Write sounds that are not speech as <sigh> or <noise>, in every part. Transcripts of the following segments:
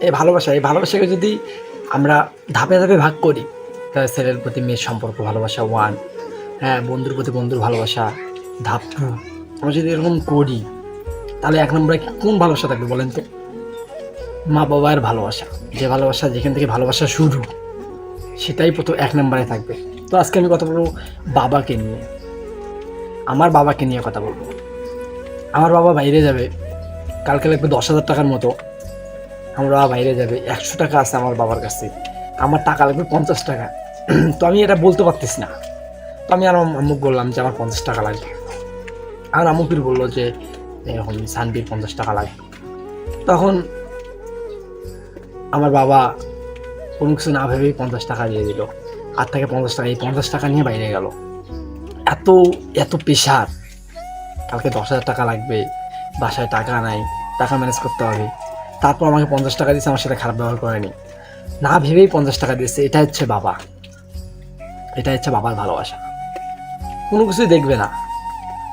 এই ভালোবাসা এই ভালোবাসাকে যদি আমরা ধাপে ধাপে ভাগ করি তাহলে ছেলের প্রতি মেয়ের সম্পর্ক ভালোবাসা ওয়ান হ্যাঁ বন্ধুর প্রতি বন্ধুর ভালোবাসা ধাপ টু আমরা যদি এরকম করি তাহলে এক নম্বরে কোন ভালোবাসা থাকবে বলেন তো? মা বাবার ভালোবাসা। যে ভালোবাসা যেখান থেকে ভালোবাসা শুরু সেটাই প্রথম এক নম্বরে থাকবে। তো আজকে আমি কথা বলব বাবাকে নিয়ে। আমার বাবাকে নিয়ে কথা বলব। আমার বাবা বাইরে যাবে কালকে লাগবে দশ হাজার টাকার মতো। আমার বাইরে যাবে। একশো টাকা আছে আমার বাবার কাছে। আমার টাকা লাগবে পঞ্চাশ টাকা। <clears throat> তো আমি এটা বলতে পারতেছি না। তো আমি আর আম্মুক বললাম যে, আমার পঞ্চাশ টাকা লাগবে। আর আম্মু ফির বলল যে, এরকম সানবির পঞ্চাশ টাকা লাগবে তখন আমার বাবা কোনো কিছু না ভেবেই পঞ্চাশ টাকা দিয়ে দিল। আর থেকে পঞ্চাশ টাকা, এই পঞ্চাশ টাকা নিয়ে বাইরে গেল। এত এত প্রেশার। কালকে দশ হাজার টাকা লাগবে। বাসায় টাকা নাই। টাকা ম্যানেজ করতে হবে। তারপর আমাকে পঞ্চাশ টাকা দিয়েছে, আমার সাথে খারাপ ব্যবহার করেনি। না ভেবেই পঞ্চাশ টাকা দিয়েছে, এটা হচ্ছে বাবা। এটা হচ্ছে বাবার ভালোবাসা। কোনো কিছুই দেখবে না।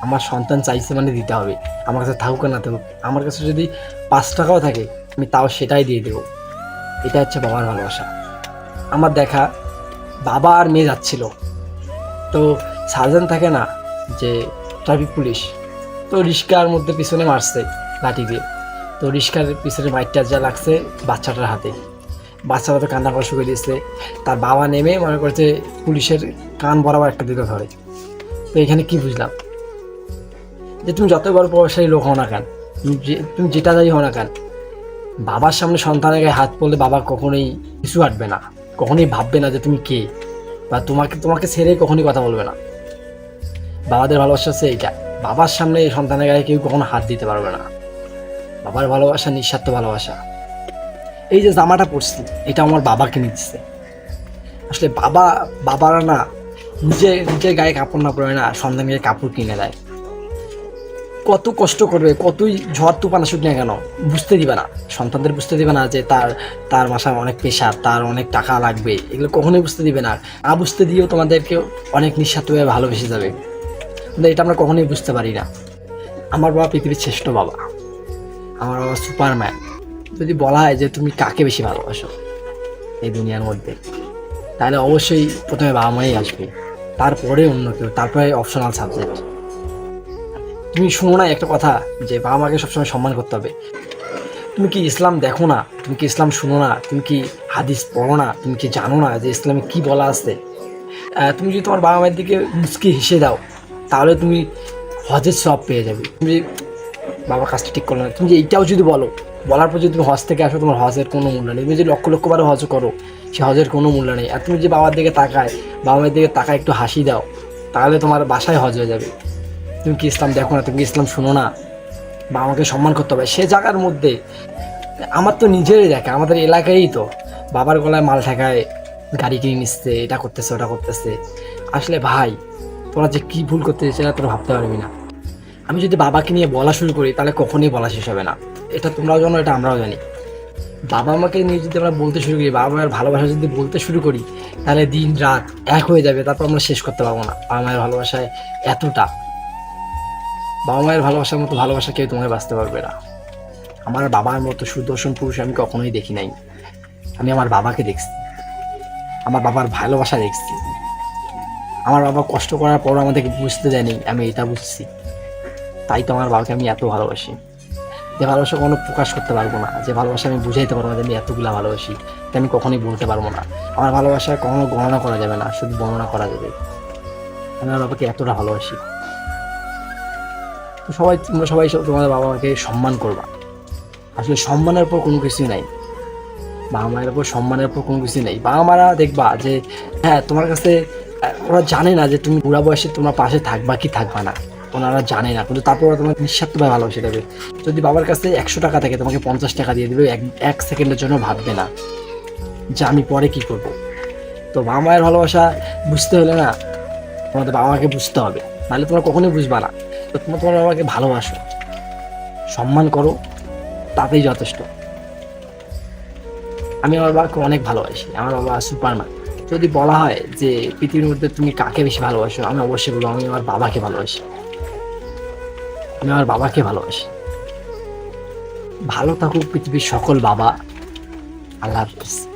আমার সন্তান চাইছে মানে দিতে হবে। আমার কাছে থাকুক না থাকুক, আমার কাছে যদি পাঁচ টাকাও থাকে, আমি তাও সেটাই দিয়ে দেবো। এটা হচ্ছে বাবার ভালোবাসা। আমার দেখা বাবা আর মেয়ে যাচ্ছিল। তো সার্জন থাকে না যে, ট্রাফিক পুলিশ। তো রিস্কার মধ্যে পিছনে মারছে লাঠি দিয়ে। তো রিস্কার পিছনে মাইটটা যা লাগছে বাচ্চাটার হাতে। বাচ্চাটা তো কান্না করা শুকিয়ে দিয়েছে। তার বাবা নেমে মনে করছে পুলিশের কান বরাবর একটা দিকে ধরে। তো এখানে কি বুঝলাম? যে তুমি যত বড় প্রভাবশালী লোক হও না কেন, তুমি যেটা যাই হও না কেন, বাবার সামনে সন্তানের গায়ে হাত পড়লে বাবা কখনোই কিছু আটবে না, কখনোই ভাববে না যে তুমি কে, বা তোমাকে তোমাকে ছেড়ে কখনোই কথা বলবে না। বাবাদের ভালোবাসা হচ্ছে এইটা। বাবার সামনে সন্তানের গায়ে কেউ কখনো হাত দিতে পারবে না। বাবার ভালোবাসা, নিঃস্বার্থ ভালোবাসা। এই যে জামাটা পরছি, এটা আমার বাবাকে নিচ্ছে আসলে বাবা, বাবারা না নিজে, নিজের গায়ে কাপড় না পরে না সন্তানকে কাপড় কিনে দেয়। কত কষ্ট করবে, কতই ঝড় তুফান আসুক না কেন, বুঝতে দিবে না। সন্তানদের বুঝতে দিবে না যে তার তার মাসায় অনেক পেশার তার অনেক টাকা লাগবে, এগুলো কখনোই বুঝতে দিবে না। না বুঝতে দিয়েও তোমাদেরকে অনেক নিঃস্বার্থভাবে ভালোবেসে যাবে। কিন্তু এটা আমরা কখনোই বুঝতে পারি না। আমার বাবা পৃথিবীর শ্রেষ্ঠ বাবা। আমার বাবা সুপারম্যান। যদি বলা হয় যে তুমি কাকে বেশি ভালোবাসো এই দুনিয়ার মধ্যে, তাহলে অবশ্যই প্রথমে বাবা মাই আসবে, তারপরে অন্য কেউ, তারপরে অপশনাল সাবজেক্ট তুমি শুনো না একটা কথা, যে বাবা মাকে সবসময় সম্মান করতে হবে। তুমি কি ইসলাম দেখো না? তুমি কি ইসলাম শুনো না? তুমি কি হাদিস পড়ো না? তুমি কি জানো না যে ইসলামে কি বলা আছে? তুমি যদি তোমার বাবা মায়ের দিকে মুচকি হেসে দাও, তাহলে তুমি হজের সব পেয়ে যাবে। তুমি বাবা কাজটা ঠিক করল না। তুমি যে এইটাও যদি বলো, বলার পর যদি তুমি হজ থেকে আসো, তোমার হজের কোনো মূল্য নেই। তুমি যদি লক্ষ লক্ষ বারে হজ করো, সে হজের কোনো মূল্য নেই। আর তুমি যে বাবার দিকে তাকায় বাবা মায়ের দিকে তাকায় একটু হাসি দাও, তাহলে তোমার বাসায় হজ হয়ে যাবে। তুমি কি ইসলাম দেখো না? তুমি কি ইসলাম শুনো না? বা আমাকে সম্মান করতে হবে। সে জায়গার মধ্যে, আমার তো নিজেরই দেখা, আমাদের এলাকায়ই তো। বাবার গলায় মাল ঠেকায়, গাড়ি কিনে নিচ্ছে, এটা করতেছে, ওটা করতেছে। আসলে ভাই, তোরা যে কী ভুল করতে সেটা তোরা ভাবতে পারবি না। আমি যদি বাবাকে নিয়ে বলা শুরু করি, তাহলে কখনোই বলা শেষ হবে না। এটা তোমরাও জানো, এটা আমরাও জানি। বাবা মাকে নিয়ে যদি আমরা বলতে শুরু করি, বাবা মায়ের ভালোবাসা যদি বলতে শুরু করি, তাহলে দিন, রাত এক হয়ে যাবে, তারপর আমরা শেষ করতে পারব না। বাবা মায়ের ভালোবাসায় এতটা। বাবা মায়ের ভালোবাসার মতো ভালোবাসা কেউ তোমায় বাঁচতে পারবে না। আমার বাবার মতো সুদর্শন পুরুষ আমি কখনোই দেখি নাই। আমি আমার বাবাকে দেখছি। আমার বাবার ভালোবাসা দেখছি। আমার বাবা কষ্ট করার পর আমাদেরকে বুঝতে দেয়নি, আমি এটা বুঝছি। তাই তো আমার বাবাকে আমি এত ভালোবাসি। যে ভালোবাসা কোনো প্রকাশ করতে পারব না। যে ভালোবাসা আমি বুঝাইতে পারব না যে আমি এতগুলা ভালোবাসি। তা আমি কখনোই বলতে পারব না। আমার ভালোবাসা কখনো গণনা করা যাবে না, শুধু বর্ণনা করা যাবে। আমি আমার বাবাকে এতটা ভালোবাসি। তো সবাই, তোমরা সবাই তোমাদের বাবা মাকে সম্মান করবা। আসলে সম্মানের উপর কোনো কিছুই নাই। বাবা মায়ের উপর, সম্মানের উপর কোনো কিছুই নেই। বাবা মারা দেখবা যে হ্যাঁ তোমার কাছে ওরা জানে না যে তুমি বুড়া বয়সে তোমার পাশে থাকবা কি থাকবা না। ওনারা জানে না, কিন্তু তারপর তোমাকে নিঃস্বার্থভাবে ভালোবেসে দেবে যদি বাবার কাছে একশো টাকা থাকে, তোমাকে পঞ্চাশ টাকা দিয়ে দেবে, এক এক সেকেন্ডের জন্য ভাববে না যে আমি পরে কি করব। তো বাবা মায়ের ভালোবাসা বুঝতে হলে না, তোমাদের বাবা মাকে বুঝতে হবে। নাহলে তোমরা কখনোই বুঝবা না। তো তোমরা তোমার বাবাকে ভালোবাসো, সম্মান করো, তাতেই যথেষ্ট। আমি আমার বাবাকে অনেক ভালোবাসি, আমার বাবা সুপারম্যান। যদি বলা হয় যে পৃথিবীর মধ্যে তুমি কাকে বেশি ভালোবাসো, আমি অবশ্যই বলব আমি আমার বাবাকে ভালোবাসি। আমি আমার বাবাকে ভালোবাসি। ভালো থাকুক পৃথিবীর সকল বাবা। আল্লাহ হাফিজ।